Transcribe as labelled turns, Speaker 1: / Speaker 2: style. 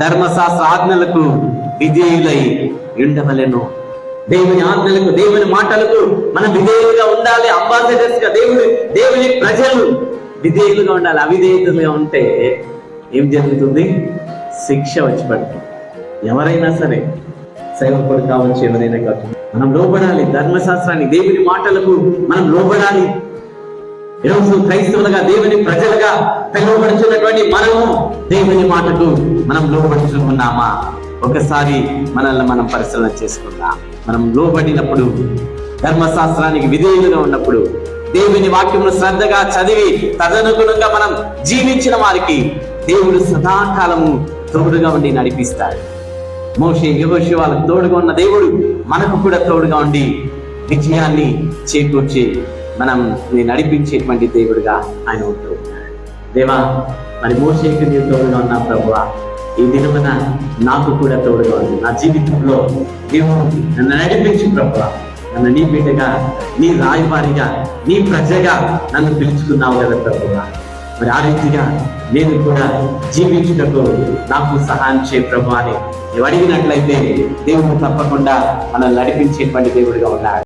Speaker 1: ధర్మశాస్త్ర ఆజ్ఞలకు విధేయులై ఉండవలెను దేవుని ఆజ్ఞలకు దేవుని మాటలకు మనం విధేయులుగా ఉండాలి. అంబాసిడర్స్గా దేవుని దేవుని ప్రజలు విధేయులుగా ఉండాలి. అవిధేయులుగా ఉంటే ఏం జరుగుతుంది? శిక్ష వచ్చి పడుతుంది ఎవరైనా సరే సేవకుడు కావచ్చు ఎవరైనా కావచ్చు మనం లోబడాలి. ధర్మశాస్త్రాన్ని దేవుని మాటలకు మనం లోబడాలి. ఈరోజు క్రైస్తవులుగా దేవుని ప్రజలుగా పిలువబడుతున్నటువంటి మనము దేవుని మాటకు మనం లోబడుచుకున్నామా? ఒకసారి మనల్ని మనం పరిశీలన చేసుకుందాం. మనం లోబడినప్పుడు ధర్మశాస్త్రానికి విధేయులుగా ఉన్నప్పుడు దేవుని వాక్యమును శ్రద్ధగా చదివి తదనుగుణంగా మనం జీవించిన వారికి దేవుడు సదాకాలము తోడుగా ఉండి నడిపిస్తాడు. మోషే యోషి వాళ్ళకు తోడుగా ఉన్న దేవుడు మనకు కూడా తోడుగా ఉండి విజయాన్ని చేకూర్చి మనం నడిపించేటువంటి దేవుడుగా ఆయన ఉంటూ ఉన్నాడు. దేవా మరి మోషేకి నేను తోడుగా ఉన్నా ప్రభువా ఈ దినమున నాకు కూడా తోడుగా ఉంది నా జీవితంలో దేవుడు నన్ను నడిపించి ప్రభువా. నన్ను నీ బిడ్డగా నీ రాయబారిగా నీ ప్రజగా నన్ను పిలుచుకున్నావు కదా ప్రభువా. మరి ఆ రీతిగా నేను కూడా జీవించుటకు నాకు సహాయం చే ప్రభు అని అడిగినట్లయితే దేవుడు తప్పకుండా మనల్ని నడిపించేటువంటి దేవుడిగా ఉన్నాడు